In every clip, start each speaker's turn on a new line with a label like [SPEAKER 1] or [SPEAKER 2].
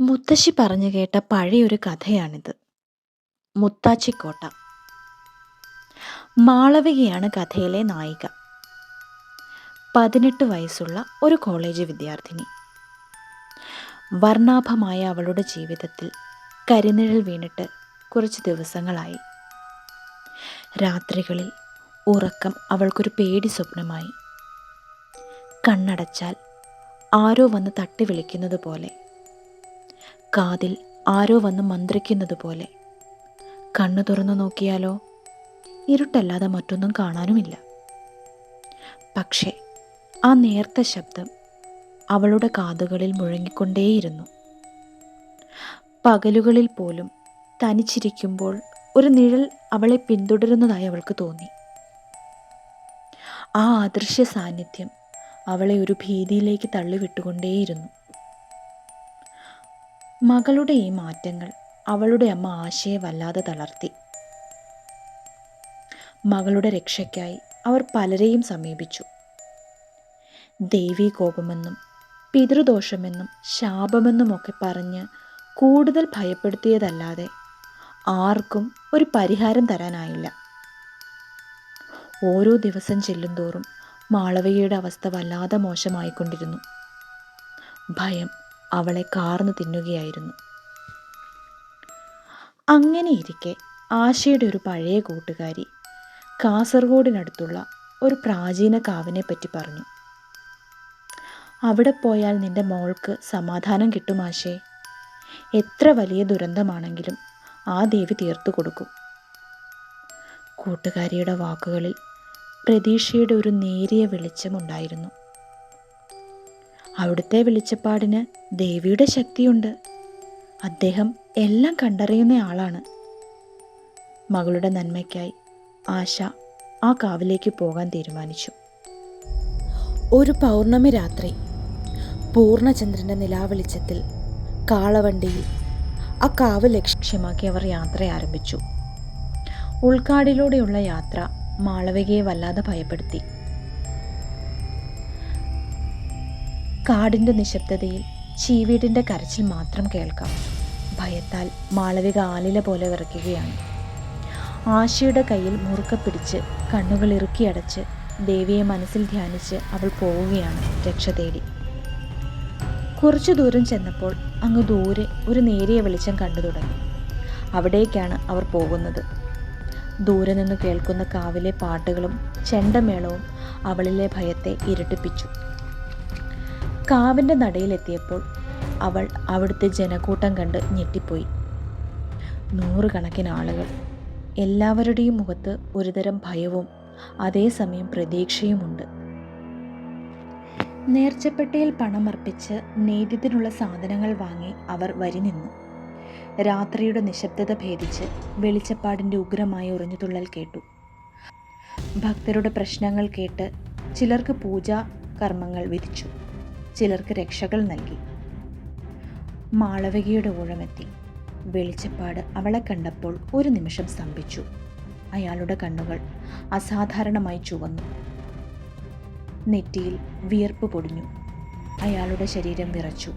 [SPEAKER 1] മുത്തശ്ശി പറഞ്ഞു കേട്ട പഴയൊരു കഥയാണിത്. മുത്താച്ചിക്കോട്ട. മാളവികയാണ് കഥയിലെ നായിക. പതിനെട്ട് വയസ്സുള്ള ഒരു കോളേജ് വിദ്യാർത്ഥിനി. വർണാഭമായ അവളുടെ ജീവിതത്തിൽ കരിനിഴൽ വീണിട്ട് കുറച്ച് ദിവസങ്ങളായി. രാത്രികളിൽ ഉറക്കം അവൾക്കൊരു പേടി സ്വപ്നമായി. കണ്ണടച്ചാൽ ആരോ വന്ന് തട്ടി വിളിക്കുന്നത് പോലെ കാതിൽ ആരോ വന്ന് മന്ത്രിക്കുന്നത് പോലെ. കണ്ണു തുറന്നു നോക്കിയാലോ? ഇരുട്ടല്ലാതെ മറ്റൊന്നും കാണാനുമില്ല. പക്ഷേ ആ നേർത്ത ശബ്ദം അവളുടെ കാതുകളിൽ മുഴങ്ങിക്കൊണ്ടേയിരുന്നു. പകലുകളിൽ പോലും തനിച്ചിരിക്കുമ്പോൾ ഒരു നിഴൽ അവളെ പിന്തുടരുന്നതായി അവൾക്ക് തോന്നി. ആ അദൃശ്യ സാന്നിധ്യം അവളെ ഒരു ഭീതിയിലേക്ക് തള്ളിവിട്ടുകൊണ്ടേയിരുന്നു. മകളുടെ ഈ മാറ്റങ്ങൾ അവളുടെ അമ്മ ആശയെ വല്ലാതെ തളർത്തി. മകളുടെ രക്ഷയ്ക്കായി അവർ പലരെയും സമീപിച്ചു. ദേവീ കോപമെന്നും പിതൃദോഷമെന്നും ശാപമെന്നുമൊക്കെ പറഞ്ഞ് കൂടുതൽ ഭയപ്പെടുത്തിയതല്ലാതെ ആർക്കും ഒരു പരിഹാരം തരാനായില്ല. ഓരോ ദിവസം ചെല്ലുംതോറും മാളവികയുടെ അവസ്ഥ വല്ലാതെ മോശമായിക്കൊണ്ടിരുന്നു. ഭയം അവളെ കാർന്നു തിന്നുകയായിരുന്നു. അങ്ങനെയിരിക്കെ ആശയുടെ ഒരു പഴയ കൂട്ടുകാരി കാസർഗോഡിനടുത്തുള്ള ഒരു പ്രാചീന കാവിനെ പറ്റി പറഞ്ഞു. അവിടെ പോയാൽ നിന്റെ മോൾക്ക് സമാധാനം കിട്ടും ആശേ. എത്ര വലിയ ദുരന്തമാണെങ്കിലും ആ ദേവി തീർത്തു കൊടുക്കും. കൂട്ടുകാരിയുടെ വാക്കുകളിൽ പ്രതീക്ഷയുടെ ഒരു നേരിയ വെളിച്ചമുണ്ടായിരുന്നു. അവിടുത്തെ വെളിച്ചപ്പാടിന് ദേവിയുടെ ശക്തിയുണ്ട്. അദ്ദേഹം എല്ലാം കണ്ടറിയുന്ന ആളാണ്. മകളുടെ നന്മയ്ക്കായി ആശ ആ കാവിലേക്ക് പോകാൻ തീരുമാനിച്ചു. ഒരു പൗർണമി രാത്രി പൂർണചന്ദ്രന്റെ നിലാവെളിച്ചത്തിൽ കാളവണ്ടിയിൽ ആ കാവ് ലക്ഷ്യമാക്കി അവർ യാത്ര ആരംഭിച്ചു. ഉൾക്കാടിലൂടെയുള്ള യാത്ര മാളവികയെ വല്ലാതെ ഭയപ്പെടുത്തി. കാടിന്റെ നിശബ്ദതയിൽ ചീവീടിന്റെ കരച്ചിൽ മാത്രം കേൾക്കാം. ഭയത്താൽ മാളവിക ആലില പോലെ വിറയ്ക്കുകയാണ്. ആശയുടെ കയ്യിൽ മുറുക്ക പിടിച്ച് കണ്ണുകൾ ഇറുക്കിയടച്ച് ദേവിയെ മനസ്സിൽ ധ്യാനിച്ച് അവൾ പോവുകയാണ് രക്ഷ തേടി. കുറച്ചു ദൂരം ചെന്നപ്പോൾ അങ്ങ് ദൂരെ ഒരു നേരിയ വെളിച്ചം കണ്ടു തുടങ്ങി. അവിടേക്കാണ് അവർ പോകുന്നത്. ദൂരെ നിന്ന് കേൾക്കുന്ന കാവിലെ പാട്ടുകളും ചെണ്ടമേളവും അവളിലെ ഭയത്തെ ഇരട്ടിപ്പിച്ചു. കാവിന്റെ നടയിലെത്തിയപ്പോൾ അവൾ അവിടുത്തെ ജനക്കൂട്ടം കണ്ട് ഞെട്ടിപ്പോയി. നൂറുകണക്കിന് ആളുകൾ. എല്ലാവരുടെയും മുഖത്ത് ഒരുതരം ഭയവും അതേസമയം പ്രതീക്ഷയുമുണ്ട്. നേർച്ചപ്പെട്ടിയിൽ പണമർപ്പിച്ച് നേദ്യത്തിനുള്ള സാധനങ്ങൾ വാങ്ങി അവർ വരി നിന്നു. രാത്രിയുടെ നിശബ്ദത ഭേദിച്ച് വെളിച്ചപ്പാടിന്റെ ഉഗ്രമായ ഉറഞ്ഞുതുള്ളൽ കേട്ടു. ഭക്തരുടെ പ്രശ്നങ്ങൾ കേട്ട് ചിലർക്ക് പൂജാ കർമ്മങ്ങൾ വിധിച്ചു. ചിലർക്ക് രക്ഷകൾ നൽകി. മാളവികയുടെ ഊഴമെത്തി. വെളിച്ചപ്പാട് അവളെ കണ്ടപ്പോൾ ഒരു നിമിഷം സ്തംഭിച്ചു. അയാളുടെ കണ്ണുകൾ അസാധാരണമായി ചുവന്നു. നെറ്റിയിൽ വിയർപ്പ് പൊടിഞ്ഞു. അയാളുടെ ശരീരം വിറച്ചു.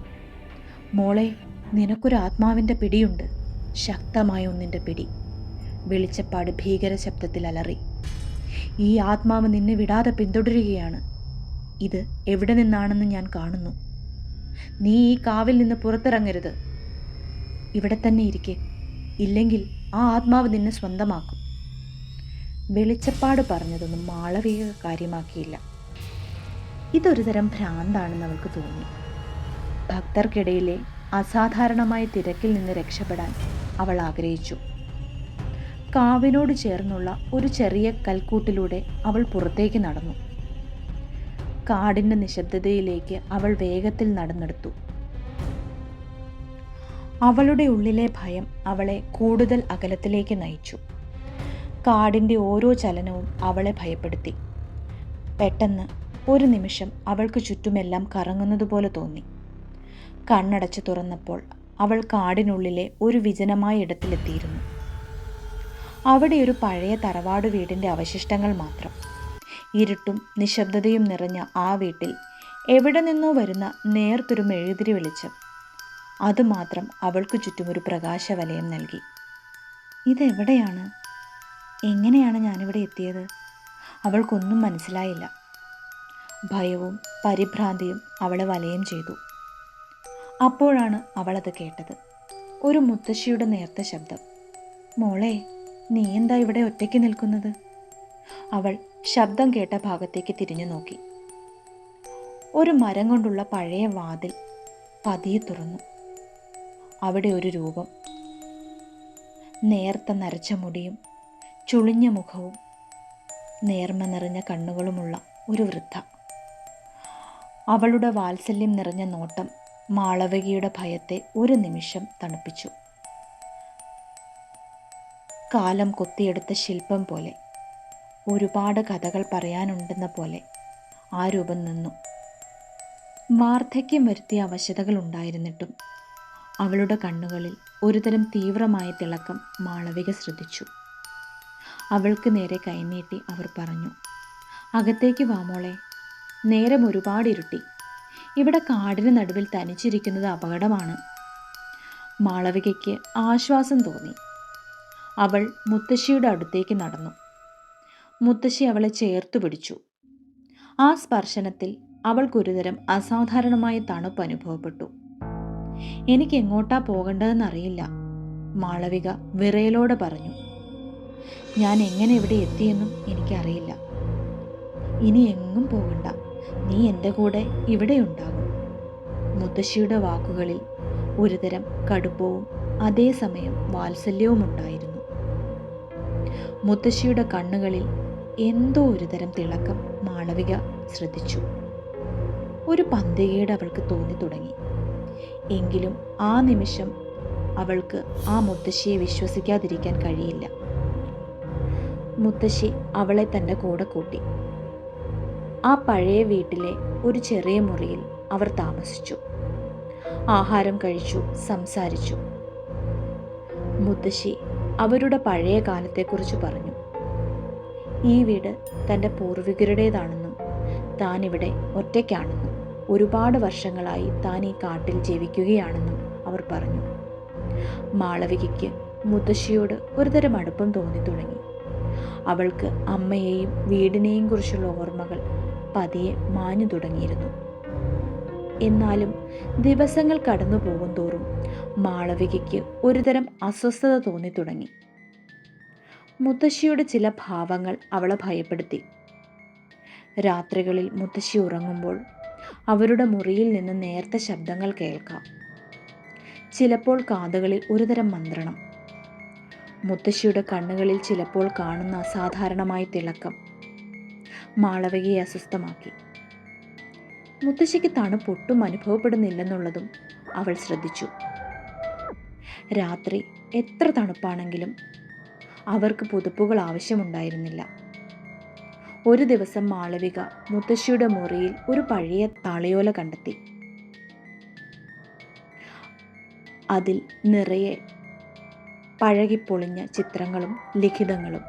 [SPEAKER 1] മോളെ നിനക്കൊരു ആത്മാവിന്റെ പിടിയുണ്ട്. ശക്തമായ ഒന്നിന്റെ പിടി. വെളിച്ചപ്പാട് ഭീകര ശബ്ദത്തിൽ അലറി. ഈ ആത്മാവ് നിന്നെ വിടാതെ പിന്തുടരുകയാണ്. ഇത് എവിടെ നിന്നാണെന്ന് ഞാൻ കാണുന്നു. നീ ഈ കാവിൽ നിന്ന് പുറത്തിറങ്ങരുത്. ഇവിടെ തന്നെ ഇരിക്കെ. ഇല്ലെങ്കിൽ ആ ആത്മാവ് നിന്നെ സ്വന്തമാക്കും. വെളിച്ചപ്പാട് പറഞ്ഞതൊന്നും മാളവിക കാര്യമാക്കിയില്ല. ഇതൊരു തരം ഭ്രാന്താണെന്ന് അവൾക്ക് തോന്നി. ഭക്തർക്കിടയിലെ അസാധാരണമായ തിരക്കിൽ നിന്ന് രക്ഷപ്പെടാൻ അവൾ ആഗ്രഹിച്ചു. കാവിനോട് ചേർന്നുള്ള ഒരു ചെറിയ കൽക്കൂട്ടിലൂടെ അവൾ പുറത്തേക്ക് നടന്നു. കാടിന്റെ നിശബ്ദതയിലേക്ക് അവൾ വേഗത്തിൽ നടന്നെടുത്തു. അവളുടെ ഉള്ളിലെ ഭയം അവളെ കൂടുതൽ അകലത്തിലേക്ക് നയിച്ചു. കാടിന്റെ ഓരോ ചലനവും അവളെ ഭയപ്പെടുത്തി. പെട്ടെന്ന് ഒരു നിമിഷം അവൾക്ക് ചുറ്റുമെല്ലാം കറങ്ങുന്നതുപോലെ തോന്നി. കണ്ണടച്ച് തുറന്നപ്പോൾ അവൾ കാടിനുള്ളിലെ ഒരു വിജനമായ ഇടത്തിലെത്തിയിരുന്നു. അവിടെ ഒരു പഴയ തറവാട് വീടിന്റെ അവശിഷ്ടങ്ങൾ മാത്രം. ഇരുട്ടും നിശബ്ദതയും നിറഞ്ഞ ആ വീട്ടിൽ എവിടെ നിന്നോ വരുന്ന നേർത്തൊരു മെഴുതിരി വെളിച്ചം. അതുമാത്രം അവൾക്ക് ചുറ്റും ഒരു പ്രകാശവലയം നൽകി. ഇതെവിടെയാണ്? എങ്ങനെയാണ് ഞാനിവിടെ എത്തിയത്? അവൾക്കൊന്നും മനസ്സിലായില്ല. ഭയവും പരിഭ്രാന്തിയും അവളെ വലയം ചെയ്തു. അപ്പോഴാണ് അവളത് കേട്ടത്. ഒരു മുത്തശ്ശിയുടെ നേർത്ത ശബ്ദം. മോളെ നീ എന്താ ഇവിടെ ഒറ്റയ്ക്ക് നിൽക്കുന്നത്? അവൾ ശബ്ദം കേട്ട ഭാഗത്തേക്ക് തിരിഞ്ഞു നോക്കി. ഒരു മരം കൊണ്ടുള്ള പഴയ വാതിൽ പതിയെ തുറന്നു. അവിടെ ഒരു രൂപം. നേർത്ത നരച്ച മുടിയും ചുളിഞ്ഞ മുഖവും നേർമ നിറഞ്ഞ കണ്ണുകളുമുള്ള ഒരു വൃദ്ധ. അവളുടെ വാത്സല്യം നിറഞ്ഞ നോട്ടം മാളവികയുടെ ഭയത്തെ ഒരു നിമിഷം തണുപ്പിച്ചു. കാലം കൊത്തിയെടുത്ത ശില്പം പോലെ ഒരുപാട് കഥകൾ പറയാനുണ്ടെന്ന പോലെ ആ രൂപം നിന്നു. വാർദ്ധക്യം വരുത്തിയ അവശതകൾ ഉണ്ടായിരുന്നിട്ടും അവളുടെ കണ്ണുകളിൽ ഒരുതരം തീവ്രമായ തിളക്കം മാളവിക ശ്രദ്ധിച്ചു. അവൾക്ക് നേരെ കൈനീട്ടി അവർ പറഞ്ഞു അകത്തേക്ക് വാമോളെ നേരം ഒരുപാട് ഇരുട്ടി. ഇവിടെ കാടിന് നടുവിൽ തനിച്ചിരിക്കുന്നത് അപകടമാണ്. മാളവികയ്ക്ക് ആശ്വാസം തോന്നി. അവൾ മുത്തശ്ശിയുടെ അടുത്തേക്ക് നടന്നു. മുത്തശ്ശി അവളെ ചേർത്തു പിടിച്ചു. ആ സ്പർശനത്തിൽ അവൾക്കൊരുതരം അസാധാരണമായ തണുപ്പ് അനുഭവപ്പെട്ടു. എനിക്ക് എങ്ങോട്ടാ പോകേണ്ടതെന്നറിയില്ല മാളവിക വിറയലോടെ പറഞ്ഞു. ഞാൻ എങ്ങനെ ഇവിടെ എത്തിയെന്നും എനിക്കറിയില്ല. ഇനി എങ്ങും പോകണ്ട. നീ എന്റെ കൂടെ ഇവിടെ ഉണ്ടാകും. മുത്തശ്ശിയുടെ വാക്കുകളിൽ ഒരുതരം കടുപ്പവും അതേസമയം വാത്സല്യവും ഉണ്ടായിരുന്നു. മുത്തശ്ശിയുടെ കണ്ണുകളിൽ എന്തോ ഒരു തരം തിളക്കം മാളവിക ശ്രദ്ധിച്ചു. ഒരു പന്തികേട് അവൾക്ക് തോന്നി തുടങ്ങി. എങ്കിലും ആ നിമിഷം അവൾക്ക് ആ മുത്തശ്ശിയെ വിശ്വസിക്കാതിരിക്കാൻ കഴിയില്ല. മുത്തശ്ശി അവളെ തന്റെ കൂടെ കൂട്ടി. ആ പഴയ വീട്ടിലെ ഒരു ചെറിയ മുറിയിൽ അവർ താമസിച്ചു. ആഹാരം കഴിച്ചു സംസാരിച്ചു. മുത്തശ്ശി അവരുടെ പഴയ കാലത്തെക്കുറിച്ച് പറഞ്ഞു. ഈ വീട് തന്റെ പൂർവികരുടേതാണെന്നും താൻ ഇവിടെ ഒറ്റയ്ക്കാണെന്നും ഒരുപാട് വർഷങ്ങളായി താൻ ഈ കാട്ടിൽ ജീവിക്കുകയാണെന്നും അവർ പറഞ്ഞു. മാളവികയ്ക്ക് മുത്തശ്ശിയോട് ഒരുതരം അടുപ്പം തോന്നി തുടങ്ങി. അവൾക്ക് അമ്മയെയും വീടിനെയും കുറിച്ചുള്ള ഓർമ്മകൾ പതിയെ മാഞ്ഞു തുടങ്ങിയിരുന്നു. എന്നാലും ദിവസങ്ങൾ കടന്നു പോകും തോറും മാളവികയ്ക്ക് ഒരുതരം അസ്വസ്ഥത തോന്നി തുടങ്ങി. മുത്തശ്ശിയുടെ ചില ഭാവങ്ങൾ അവളെ ഭയപ്പെടുത്തി. രാത്രികളിൽ മുത്തശ്ശി ഉറങ്ങുമ്പോൾ അവരുടെ മുറിയിൽ നിന്ന് നേർത്ത ശബ്ദങ്ങൾ കേൾക്കാം. ചിലപ്പോൾ കാതുകളിൽ ഒരുതരം മന്ത്രണം. മുത്തശ്ശിയുടെ കണ്ണുകളിൽ ചിലപ്പോൾ കാണുന്ന അസാധാരണമായ തിളക്കം. മാളവികയെ അസ്വസ്ഥമാക്കി. മുത്തശ്ശിക്ക് തണുപ്പൊട്ടും അനുഭവപ്പെടുന്നില്ലെന്നുള്ളതും അവൾ ശ്രദ്ധിച്ചു. രാത്രി എത്ര തണുപ്പാണെങ്കിലും അവർക്ക് പുതുപ്പുകൾ ആവശ്യമുണ്ടായിരുന്നില്ല. ഒരു ദിവസം മാളവിക മുത്തശ്ശിയുടെ മുറിയിൽ ഒരു പഴയ താളിയോല കണ്ടെത്തി. അതിൽ നിറയെ പഴകിപ്പൊളിഞ്ഞ ചിത്രങ്ങളും ലിഖിതങ്ങളും.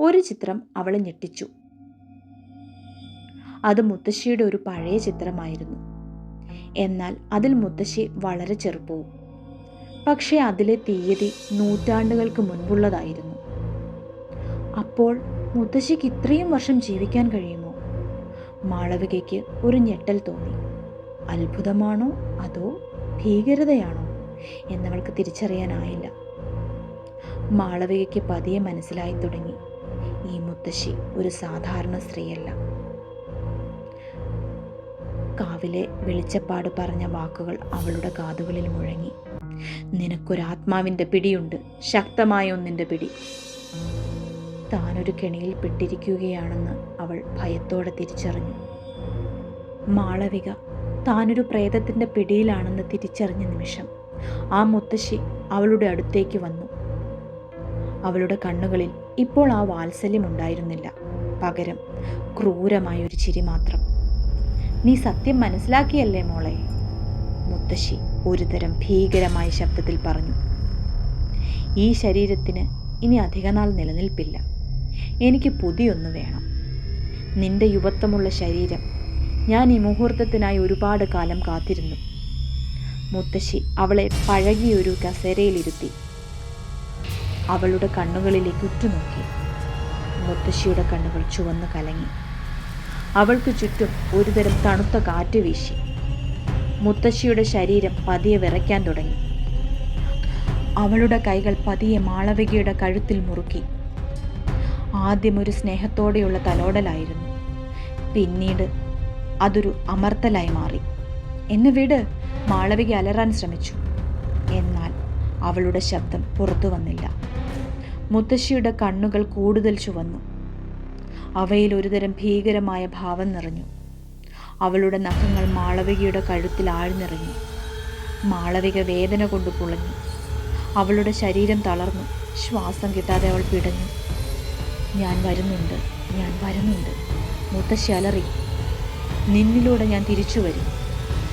[SPEAKER 1] ഒരു ചിത്രം അവളെ ഞെട്ടിച്ചു. അത് മുത്തശ്ശിയുടെ ഒരു പഴയ ചിത്രമായിരുന്നു. എന്നാൽ അതിൽ മുത്തശ്ശി വളരെ ചെറുപ്പവും പക്ഷേ അതിലെ തീയതി നൂറ്റാണ്ടുകൾക്ക് മുൻപുള്ളതായിരുന്നു. അപ്പോൾ മുത്തശ്ശിക്ക് ഇത്രയും വർഷം ജീവിക്കാൻ കഴിയുമോ? മാളവികയ്ക്ക് ഒരു ഞെട്ടൽ തോന്നി. അത്ഭുതമാണോ? അതോ ഭീകരതയാണോ? എന്നവൾക്ക് തിരിച്ചറിയാനായില്ല. മാളവികയ്ക്ക് പതിയെ മനസ്സിലായി തുടങ്ങി. ഈ മുത്തശ്ശി ഒരു സാധാരണ സ്ത്രീയല്ല. കാവിലെ വെളിച്ചപ്പാട് പറഞ്ഞ വാക്കുകൾ അവളുടെ കാതുകളിൽ മുഴങ്ങി. നിനക്കൊരാത്മാവിന്റെ പിടിയുണ്ട്. ശക്തമായ ഒന്നിന്റെ പിടി. താനൊരു കെണിയിൽ പെട്ടിരിക്കുകയാണെന്ന് അവൾ ഭയത്തോടെ തിരിച്ചറിഞ്ഞു. മാളവിക താനൊരു പ്രേതത്തിന്റെ പിടിയിലാണെന്ന് തിരിച്ചറിഞ്ഞ നിമിഷം ആ മുത്തശ്ശി അവളുടെ അടുത്തേക്ക് വന്നു. അവളുടെ കണ്ണുകളിൽ ഇപ്പോൾ ആ വാത്സല്യം ഉണ്ടായിരുന്നില്ല. പകരം ക്രൂരമായ ഒരു ചിരി മാത്രം. നീ സത്യം മനസ്സിലാക്കിയല്ലേ മോളെ? മുത്തശ്ശി ഒരുതരം ഭീകരമായ ശബ്ദത്തിൽ പറഞ്ഞു ഈ ശരീരത്തിന് ഇനി അധികനാൾ നിലനിൽപ്പില്ല. എനിക്ക് പുതിയൊന്ന് വേണം. നിന്റെ യുവത്വമുള്ള ശരീരം ഞാൻ ഈ മുഹൂർത്തത്തിനായി ഒരുപാട് കാലം കാത്തിരുന്നു. മുത്തശ്ശി അവളെ പഴകിയൊരു കസേരയിലിരുത്തി അവളുടെ കണ്ണുകളിലേക്ക് ഉറ്റുനോക്കി. മുത്തശ്ശിയുടെ കണ്ണുകൾ ചുവന്ന് കലങ്ങി. അവൾക്ക് ചുറ്റും ഒരുതരം തണുത്ത കാറ്റ് വീശി. മുത്തശ്ശിയുടെ ശരീരം പതിയെ വിറയ്ക്കാൻ തുടങ്ങി. അവളുടെ കൈകൾ പതിയെ മാളവികയുടെ കഴുത്തിൽ മുറുക്കി. ആദ്യം ഒരു സ്നേഹത്തോടെയുള്ള തലോടലായിരുന്നു. പിന്നീട് അതൊരു അമർത്തലായി മാറി. എന്നെ വിട് മാളവിക അലറാൻ ശ്രമിച്ചു. എന്നാൽ അവളുടെ ശബ്ദം പുറത്തു വന്നില്ല. മുത്തശ്ശിയുടെ കണ്ണുകൾ കൂടുതൽ ചുവന്നു. അവയിൽ ഒരുതരം ഭീകരമായ ഭാവം നിറഞ്ഞു. അവളുടെ നഖങ്ങൾ മാളവികയുടെ കഴുത്തിൽ ആഴ്ന്നിറങ്ങി. മാളവിക വേദന കൊണ്ട് പുളഞ്ഞു അവളുടെ ശരീരം തളർന്നു. ശ്വാസം കിട്ടാതെ അവൾ പിടഞ്ഞു. ഞാൻ വരുന്നുണ്ട്. ഞാൻ വരുന്നുണ്ട്. മുത്തശ്ശി നിന്നിലൂടെ ഞാൻ തിരിച്ചു വരും.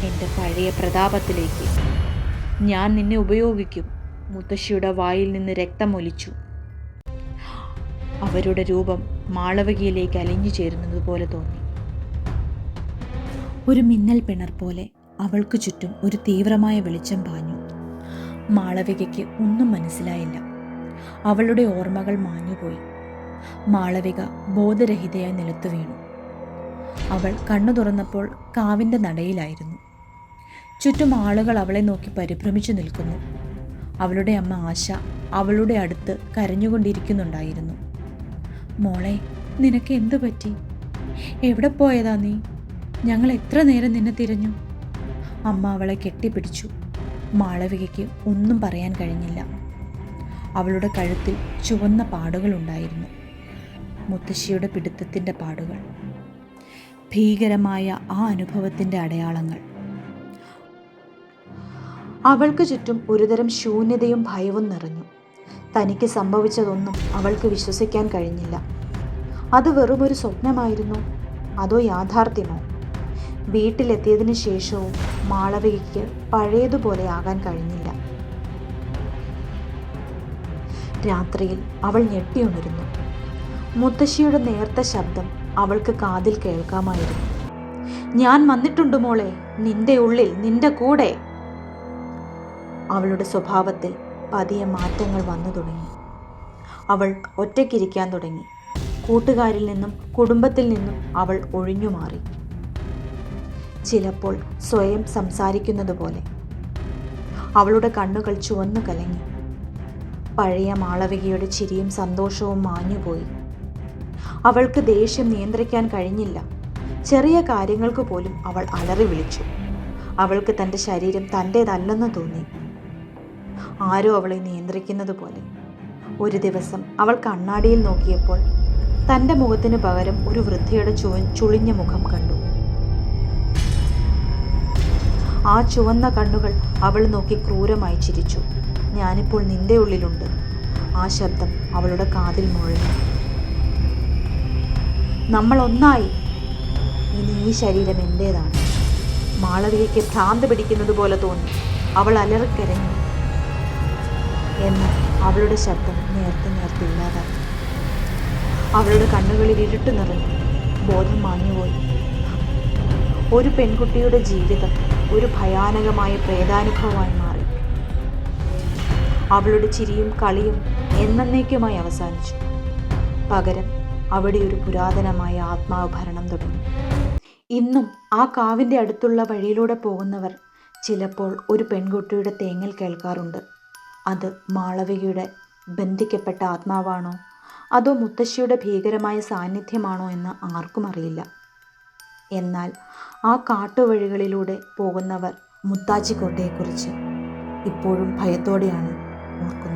[SPEAKER 1] എന്റെ പഴയ പ്രതാപത്തിലേക്ക്. ഞാൻ നിന്നെ ഉപയോഗിക്കും. മുത്തശ്ശിയുടെ വായിൽ നിന്ന് രക്തമൊലിച്ചു അവരുടെ രൂപം മാളവികയിലേക്ക് അലിഞ്ഞു ചേരുന്നത് പോലെ തോന്നി. ഒരു മിന്നൽ പിണർ പോലെ അവൾക്ക് ചുറ്റും ഒരു തീവ്രമായ വെളിച്ചം പാഞ്ഞു. മാളവികയ്ക്ക് ഒന്നും മനസ്സിലായില്ല. അവളുടെ ഓർമ്മകൾ മാഞ്ഞുപോയി. മാളവിക ബോധരഹിതയായി നിലത്തു വീണു. അവൾ കണ്ണു തുറന്നപ്പോൾ കാവിന്റെ നടയിലായിരുന്നു. ചുറ്റും ആളുകൾ അവളെ നോക്കി പരിഭ്രമിച്ചു നിൽക്കുന്നു. അവളുടെ അമ്മ ആശ അവളുടെ അടുത്ത് കരഞ്ഞുകൊണ്ടിരിക്കുന്നുണ്ടായിരുന്നു. മോളെ നിനക്ക് എന്തു പറ്റി എവിടെ പോയതാ നീ? ഞങ്ങൾ എത്ര നേരം നിന്നെ തിരഞ്ഞു? അമ്മ അവളെ കെട്ടിപ്പിടിച്ചു. മാളവികയ്ക്ക് ഒന്നും പറയാൻ കഴിഞ്ഞില്ല. അവളുടെ കഴുത്തിൽ ചുവന്ന പാടുകളുണ്ടായിരുന്നു. മുത്തശ്ശിയുടെ പിടുത്തത്തിന്റെ പാടുകൾ. ഭീകരമായ ആ അനുഭവത്തിന്റെ അടയാളങ്ങൾ. അവൾക്ക് ചുറ്റും ഒരുതരം ശൂന്യതയും ഭയവും നിറഞ്ഞു. തനിക്ക് സംഭവിച്ചതൊന്നും അവൾക്ക് വിശ്വസിക്കാൻ കഴിഞ്ഞില്ല. അത് വെറുമൊരു സ്വപ്നമായിരുന്നു? അതോ യാഥാർത്ഥ്യമോ? വീട്ടിലെത്തിയതിനു ശേഷവും മാളവികയ്ക്ക് പഴയതുപോലെ ആകാൻ കഴിഞ്ഞില്ല. രാത്രിയിൽ അവൾ ഞെട്ടിയുണരുന്നു. മുത്തശ്ശിയുടെ നേർത്ത ശബ്ദം അവൾക്ക് കാതിൽ കേൾക്കാമായിരുന്നു. ഞാൻ വന്നിട്ടുണ്ട് മോളെ നിന്റെ ഉള്ളിൽ നിന്റെ കൂടെ. അവളുടെ സ്വഭാവത്തിൽ പതിയെ മാറ്റങ്ങൾ വന്നു തുടങ്ങി. അവൾ ഒറ്റയ്ക്കിരിക്കാൻ തുടങ്ങി. കൂട്ടുകാരിൽ നിന്നും കുടുംബത്തിൽ നിന്നും അവൾ ഒഴിഞ്ഞു മാറി ചിലപ്പോൾ സ്വയം സംസാരിക്കുന്നത് പോലെ അവളുടെ കണ്ണുകൾ ചുവന്നു കലങ്ങി. പഴയ മാളവികയുടെ ചിരിയും സന്തോഷവും മാഞ്ഞുപോയി. അവൾക്ക് ദേഷ്യം നിയന്ത്രിക്കാൻ കഴിഞ്ഞില്ല. ചെറിയ കാര്യങ്ങൾക്ക് പോലും അവൾ അലറി വിളിച്ചു. അവൾക്ക് തന്റെ ശരീരം തന്റേതല്ലെന്ന് തോന്നി. ആരോ അവളെ നിയന്ത്രിക്കുന്നത് പോലെ ഒരു ദിവസം അവൾ കണ്ണാടിയിൽ നോക്കിയപ്പോൾ തന്റെ മുഖത്തിന് പകരം ഒരു വൃദ്ധയുടെ ചുളിഞ്ഞ മുഖം കണ്ടു. ആ ചുവന്ന കണ്ണുകൾ അവൾ നോക്കി ക്രൂരമായി ചിരിച്ചു. ഞാനിപ്പോൾ നിന്റെ ഉള്ളിലുണ്ട്. ആ ശബ്ദം അവളുടെ കാതിൽ മുഴങ്ങി. നമ്മൾ ഒന്നായി. ഇനി ഈ ശരീരം എന്റേതാണ് മാളവികയ്ക്ക് ഭ്രാന്ത് പിടിക്കുന്നത് പോലെ തോന്നി. അവൾ അലറിക്കരഞ്ഞു. എന്നാൽ അവളുടെ ശബ്ദം നേർത്ത് നേർത്ത് ഇല്ലാതായി അവളുടെ കണ്ണുകളിൽ ഇരുട്ട് നിറഞ്ഞു. ബോധം മാഞ്ഞുപോയി. ഒരു പെൺകുട്ടിയുടെ ജീവിതം ഒരു ഭയാനകമായ പ്രേതാനുഭവമായി മാറി. അവളുടെ ചിരിയും കളിയും എന്നേക്കുമായി അവസാനിച്ചു. പകരം അവിടെ ഒരു പുരാതനമായ ആത്മാവ് ഭരണം തുടങ്ങി. ഇന്നും ആ കാവിന്റെ അടുത്തുള്ള വഴിയിലൂടെ പോകുന്നവർ ചിലപ്പോൾ ഒരു പെൺകുട്ടിയുടെ തേങ്ങൽ കേൾക്കാറുണ്ട്. അത് മാളവികയുടെ ബന്ധിക്കപ്പെട്ട ആത്മാവാണോ? അതോ മുത്തശ്ശിയുടെ ഭീകരമായ സാന്നിധ്യമാണോ എന്ന് ആർക്കും അറിയില്ല. എന്നാൽ ആ കാട്ടുവഴികളിലൂടെ പോകുന്നവർ മുത്താജിക്കോട്ടയെക്കുറിച്ച് ഇപ്പോഴും ഭയത്തോടെയാണ് ഓർക്കുന്നത്.